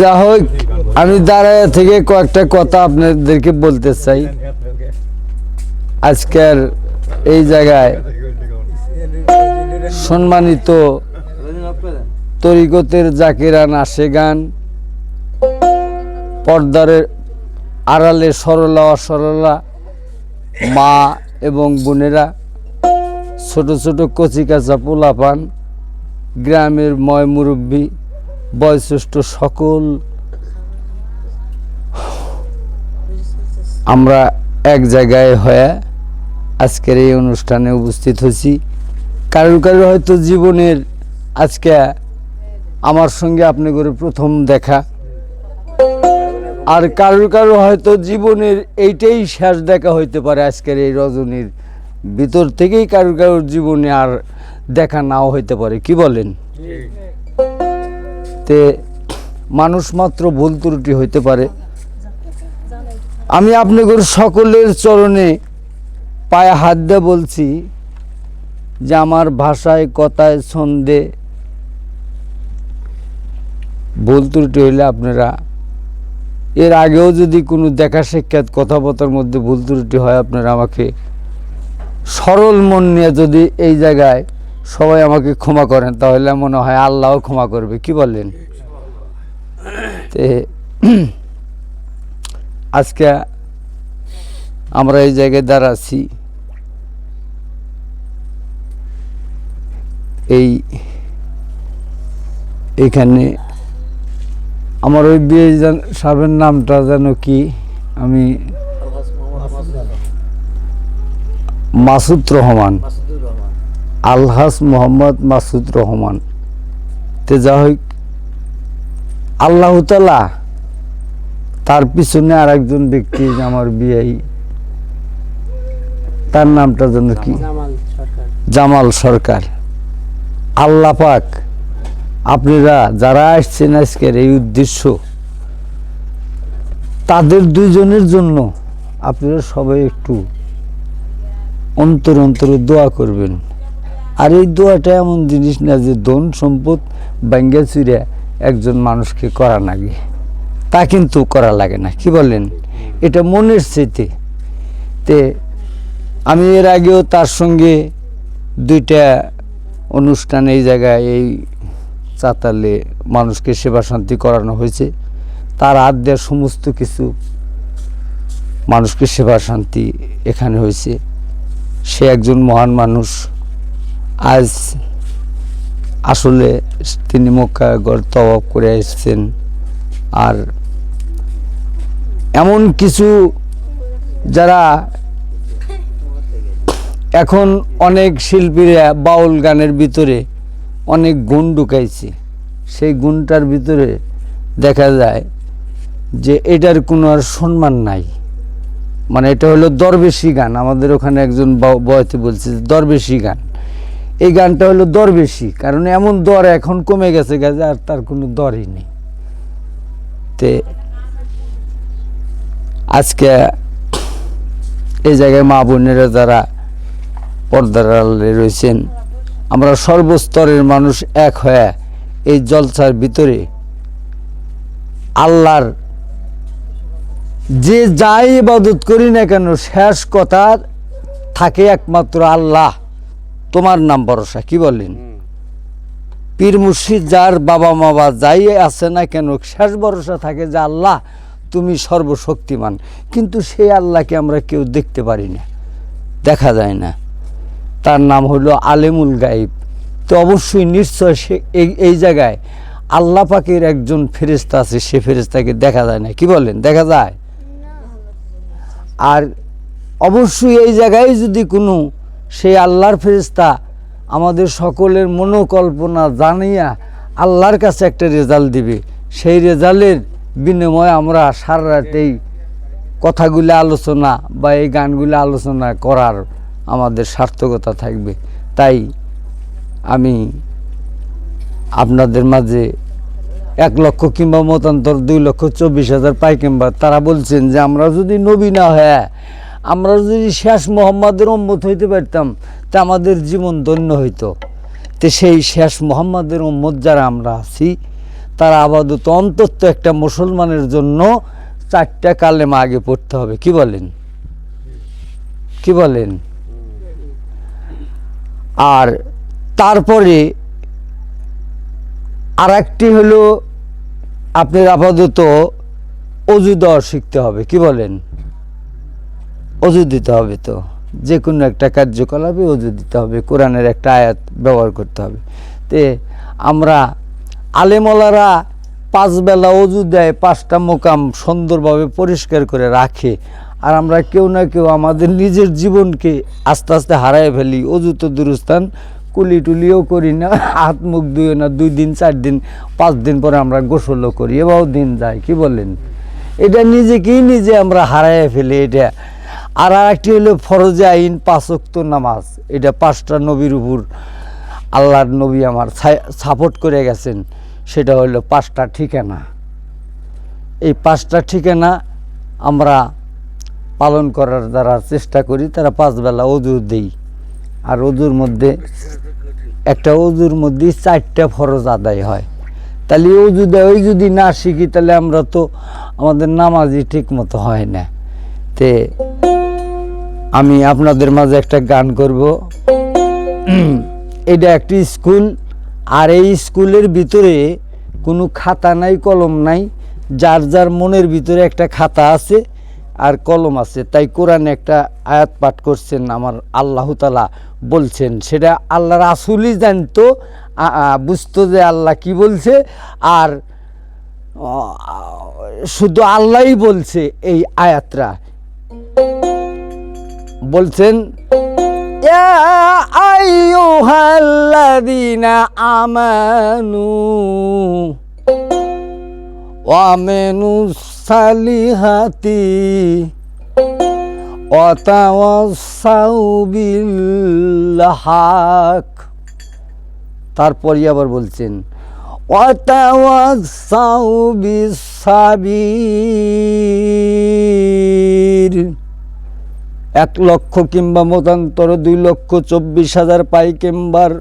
যা হোক, আমি দাঁড়ায় থেকে কয়েকটা কথা আপনাদেরকে বলতে চাই। আজকের এই জায়গায় সম্মানিত তরিকতের জাকিরান আসে গান পর্দারের আড়ালে সরলা অসরলা মা এবং বোনেরা ছোট ছোট কচি কাঁচা পোলাপান, গ্রামের ময় মুরব্বী, বয়োজ্যেষ্ঠ সকল। আমরা এক জায়গায় হয়ে আজকের এই অনুষ্ঠানে উপস্থিত হয়েছি। কারোর কারোর হয়তো জীবনের আজকে আমার সঙ্গে আপনি করে প্রথম দেখা। আর কারোর কারও হয়তো জীবনের এইটাই শেষ দেখা হইতে পারে আজকের এই রজনীর ভিতর থেকেই কারোর কারোর জীবনে আর দেখা নাও হইতে পারে। কি বলেন? তে মানুষ মাত্র ভুল ত্রুটি হইতে পারে। আমি আপনাদের সকলের চরণে পায়ে হাত দিয়ে বলছি যে আমার ভাষায়, কথায়, ছন্দে ভুল ত্রুটি হইলে আপনারা এর আগেও যদি কোনো দেখা সাক্ষাৎ কথাবার্তার মধ্যে ভুল ত্রুটি হয়, আপনারা আমাকে সরল মন নিয়ে যদি এই জায়গায় সবাই আমাকে ক্ষমা করেন, তাহলে মনে হয় আল্লাহও ক্ষমা করবে। কি বললেন? আজকে আমরা এই জায়গায় দাঁড়াচ্ছি। এই এখানে আমার ওই বিয়ে সাহেবের নামটা যেন কি আমি মাসুদ রহমান। আলহাস মোহাম্মদ মাসুদ রহমান। তে যা হোক আল্লাহ তালা তার পিছনে আর একজন ব্যক্তি আমার বিয়ে তার নামটা যেন কি? জামাল সরকার। আল্লাহ পাক আপনারা যারা আসছেন আজকের এই উদ্দেশ্য তাদের দুইজনের জন্য আপনারা সবাই একটু অন্তর অন্তরে দোয়া করবেন। আর এই দোয়াটা এমন জিনিস না যে ধন সম্পদ ব্যাঙ্গা চুরে একজন মানুষকে করা লাগে। তা কিন্তু করা লাগে না। কি বলেন? এটা মনের স্মৃতি। তে আমি এর আগেও তার সঙ্গে দুইটা অনুষ্ঠান এই জায়গায় এই চাতালে মানুষকে সেবা শান্তি করানো হয়েছে। তার হাত দেওয়ার সমস্ত কিছু মানুষকে সেবা শান্তি এখানে হয়েছে। সে একজন মহান মানুষ। আজ আসলে তিনি মক্কা গড় তওয়াব করে এসেছেন। আর এমন কিছু যারা এখন অনেক শিল্পীরা বাউল গানের ভিতরে অনেক গুণ ঢুকাইছে। সেই গুণটার ভিতরে দেখা যায় যে এটার কোনো আর সম্মান নাই। মানে এটা হলো দরবেশি গান। আমাদের ওখানে একজন বয়তে বলছে দরবেশি গান। এই গানটা হলো দরবেশি, কারণ এমন দর এখন কমে গেছে গেছে আর তার কোনো দরই নেই। তে আজকে এই জায়গায় মা বোনেরা যারা পর্দার আড়ালে রয়েছেন, আমরা সর্বস্তরের মানুষ এক হয়ে এই জলসার ভিতরে আল্লাহর যে যাই ইবাদত করি না কেন শেষ কথা থাকে একমাত্র আল্লাহ। তোমার নাম ভরসা কি বলেন পীর মুর্শিদ যার বাবা মাবা যাই আছে না কেন শেষ ভরসা থাকে যে আল্লাহ তুমি সর্বশক্তিমান। কিন্তু সেই আল্লাহকে আমরা কেউ দেখতে পারি না দেখা যায় না। তার নাম হলো আলেমুল গাইব তো অবশ্যই নিশ্চয় সে এই এই জায়গায় আল্লাহ পাকের একজন ফেরেস্তা আছে সে ফেরেস্তাকে দেখা যায় না। কি বলেন দেখা যায়? আর অবশ্যই এই জায়গায় যদি কোনো সেই আল্লাহর ফেরেস্তা আমাদের সকলের মনোকল্পনা জানিয়া আল্লাহর কাছে একটা রেজাল্ট দিবে, সেই রেজাল্টের বিনিময়ে আমরা সারা রাত এই কথাগুলো আলোচনা বা এই গানগুলো আলোচনা করার আমাদের সার্থকতা থাকবে। তাই আমি আপনাদের মাঝে এক লক্ষ কিংবা মতান্তর, দুই লক্ষ চব্বিশ হাজার পাই কিংবা তারা বলছেন যে, আমরা যদি নবী না হয়ে, আমরা যদি শেষ মোহাম্মদের উম্মত হইতে পারতাম, তা আমাদের জীবন ধন্য হইতো। তো সেই শেষ মোহাম্মদের উম্মত যারা আমরা আছি, তারা আপাতত অন্তত একটা মুসলমানের জন্য চারটা কালেমা আগে পড়তে হবে। কি বলেন? কি বলেন? আর তারপরে আর একটি হলো আপনার আপাতত অজু দেওয়া শিখতে হবে, কি বলেন? অজু দিতে হবে তো যে কোনো একটা কার্যকলাপে অজু দিতে হবে, কোরআনের একটা আয়াত ব্যবহার করতে হবে। তে আমরা আলেমলারা পাঁচ বেলা অজু দেয়, পাঁচটা মোকাম সুন্দরভাবে পরিষ্কার করে রাখে, আর আমরা কেউ না কেউ আমাদের নিজের জীবনকে আস্তে আস্তে হারায় ফেলি। অজু তো দূরস্থান কুলি টুলিও করি না, হাত মুখ ধুয়ে না, দুই দিন, চার দিন, পাঁচ দিন পরে আমরা গোসলও করি এবারও দিন যায়, কি বলেন? এটা নিজেকেই নিজে আমরা হারায় ফেলি এটা। আর একটি হলো ফরজে আইন পাঁচক্ত নামাজ, এটা পাঁচটা নবীর উপর আল্লাহর নবী আমার সাপোর্ট করে গেছেন, সেটা হলো পাঁচটা ঠিকানা। এই পাঁচটা ঠিকানা আমরা পালন করার দ্বারা চেষ্টা করি, তারা পাঁচবেলা অজু দেই। আর অজুর মধ্যে, একটা অজুর মধ্যে চারটা ফরজ আদায় হয়। তাহলে অজু ওই যদি না শিখি, তাহলে আমরা তো আমাদের নামাজই ঠিক মতো হয় না। তে আমি আপনাদের মাঝে একটা গান করব। এটা একটি স্কুল, আর এই স্কুলের ভিতরে কোনো খাতা নাই, কলম নাই। যার যার মনের ভিতরে একটা খাতা আছে আর কলম আছে। তাই কোরআনে একটা আয়াত পাঠ করছেন আমার আল্লাহ তালা বলছেন। সেটা আল্লাহ রাসুলই জানতো বুঝতো যে আল্লাহ কি বলছে আর শুধু আল্লাহই বলছে এই আয়াতরা বলছেন আমানু ওয়ামিনুস সালিহাতি হক তারপরই আবার বলছেন সাবির এক লক্ষ কিংবা মতান্তর, দুই লক্ষ চব্বিশ হাজার পাই কিংবার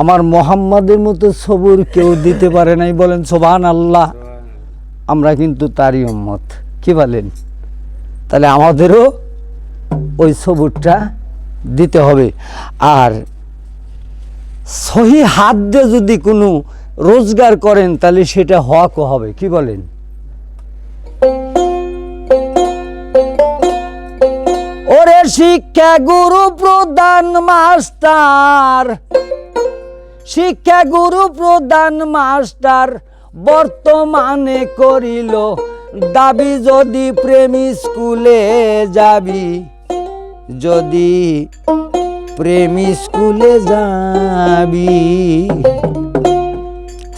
আমার মোহাম্মদের মতো সবুর কেউ দিতে পারে নাই বলেন সোবান আল্লাহ আমরা কিন্তু তারই উম্মত। কি বলেন? তাহলে আমাদেরও ওই সবুরটা দিতে হবে। আর সহি হাত দিয়ে যদি কোনো রোজগার করেন, তাহলে সেটা হকও হবে। কি বলেন? ওরে শিক্ষা গুরু প্রধান মাস্টার শিক্ষা গুরু প্রধান মাস্টার বর্তমানে করিল দাবি, যদি প্রেমী স্কুলে যাবি, যদি প্রেমী স্কুলে যাবি।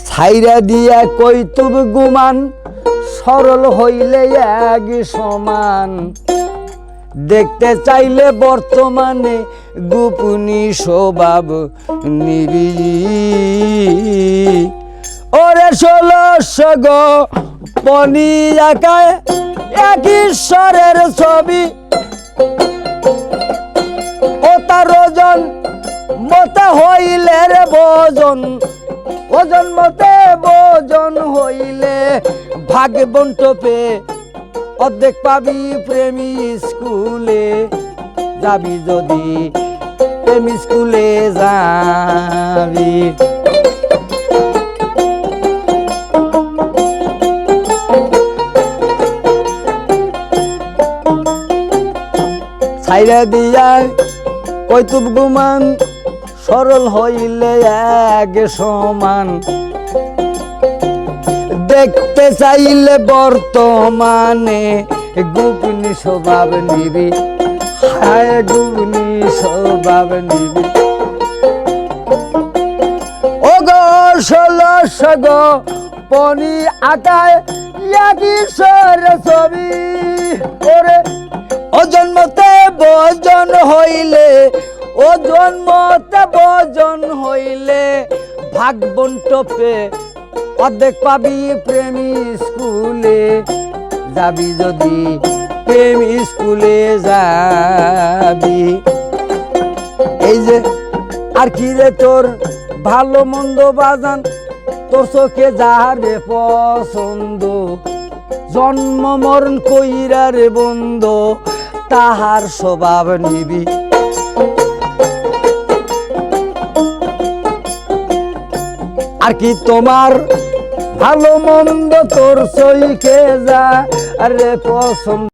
ছাইরা দিয়া কৈতুব গুমান, সরল হইলে এক সমান। দেখতে চাইলে বর্তমানে গোপনী স্বভাব নিবি ওরে ষোলশ গো পনি একায় এক ঈশ্বরের ছবি। ও তার ওজন মতে হইলে রে ভোজন। ওজন মতে ভোজন হইলে ভাগ বন্টপে অর্ধেক পাবি প্রেমী স্কুলে যাবি যদি প্রেমী স্কুলে যাবি। ছাইরা দিয়া কৈতুব গুমান, সরল হইলে এক সমান। দেখতে চাইলে বর্তমানে গোপনী স্বভাব নিবি। হায় গোপনী স্বভাব নিবি। ও গো ষোলশ গো পনি আকায় ঈশ্বর ছবি। ওরে ও জন্মতে বজন হইলে ও জন্মতে বজন হইলে ভাগ বন্টপে অর্ধেক পাবি প্রেমী স্কুলে, যাবি যদি প্রেম স্কুলে যাবি। এই যে, আর কি রে তোর ভালো মন্দ বাজান? তোর চোখে যাহারে পছন্দ? জন্ম মরণ কইরা রে বন্ধ, তাহার স্বভাব নিবি। আর কি তোমার ভালো মন্দ তোর সইকে যা আরে পছন্দ